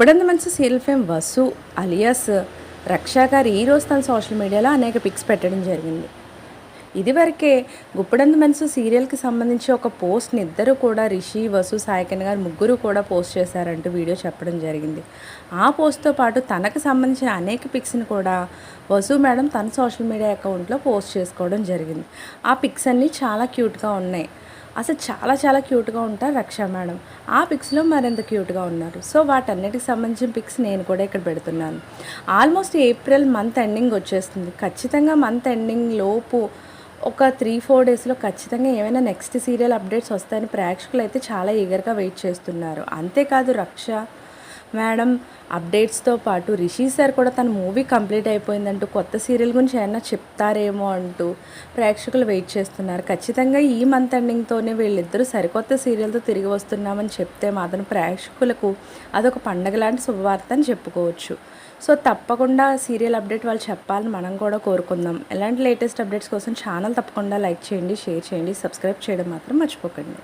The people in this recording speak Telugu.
గుప్పడంత మంచి serial fame? Vasu alias Raksha గారు ఈరోజు తన సోషల్ మీడియాలో అనేక పిక్స్ పెట్టడం జరిగింది. ఇదివరకే గుప్పడంత మనసు సీరియల్కి సంబంధించి ఒక పోస్ట్ని ఇద్దరు కూడా రిషి వసు సాయకన్ గారు ముగ్గురు కూడా పోస్ట్ చేశారంటూ వీడియో చెప్పడం జరిగింది. ఆ పోస్ట్తో పాటు తనకు సంబంధించిన అనేక పిక్స్ని కూడా వసు మేడం తన సోషల్ మీడియా అకౌంట్లో పోస్ట్ చేసుకోవడం జరిగింది. ఆ పిక్స్ అన్నీ చాలా క్యూట్గా ఉన్నాయి. అసలు చాలా చాలా క్యూట్గా ఉంటారు రక్షా మేడం. ఆ పిక్స్లో మరింత క్యూట్గా ఉన్నారు. సో వాటన్నిటికి సంబంధించిన పిక్స్ నేను కూడా ఇక్కడ పెడుతున్నాను. ఆల్మోస్ట్ ఏప్రిల్ మంత్ ఎండింగ్ వచ్చేస్తుంది. ఖచ్చితంగా మంత్ ఎండింగ్ లోపు ఒక త్రీ ఫోర్ డేస్లో ఖచ్చితంగా ఏమైనా నెక్స్ట్ సీరియల్ అప్డేట్స్ వస్తాయని ప్రేక్షకులు అయితే చాలా ఈగర్గా వెయిట్ చేస్తున్నారు. అంతేకాదు రక్ష మేడం అప్డేట్స్తో పాటు రిషి సార్ కూడా తన మూవీ కంప్లీట్ అయిపోయిందంటూ కొత్త సీరియల్ గురించి ఏమైనా చెప్తారేమో అంటూ ప్రేక్షకులు వెయిట్ చేస్తున్నారు. ఖచ్చితంగా ఈ మంత్ ఎండింగ్తోనే వీళ్ళిద్దరూ సరికొత్త సీరియల్తో తిరిగి వస్తున్నామని చెప్తే మాత్రం ప్రేక్షకులకు అదొక పండగ లాంటి శుభవార్త అని చెప్పుకోవచ్చు. సో తప్పకుండా సీరియల్ అప్డేట్ వాళ్ళు చెప్పాలని మనం కూడా కోరుకుందాం. ఎలాంటి లేటెస్ట్ అప్డేట్స్ కోసం ఛానల్ తప్పకుండా లైక్ చేయండి షేర్ చేయండి సబ్స్క్రైబ్ చేయడం మాత్రం మర్చిపోకండి.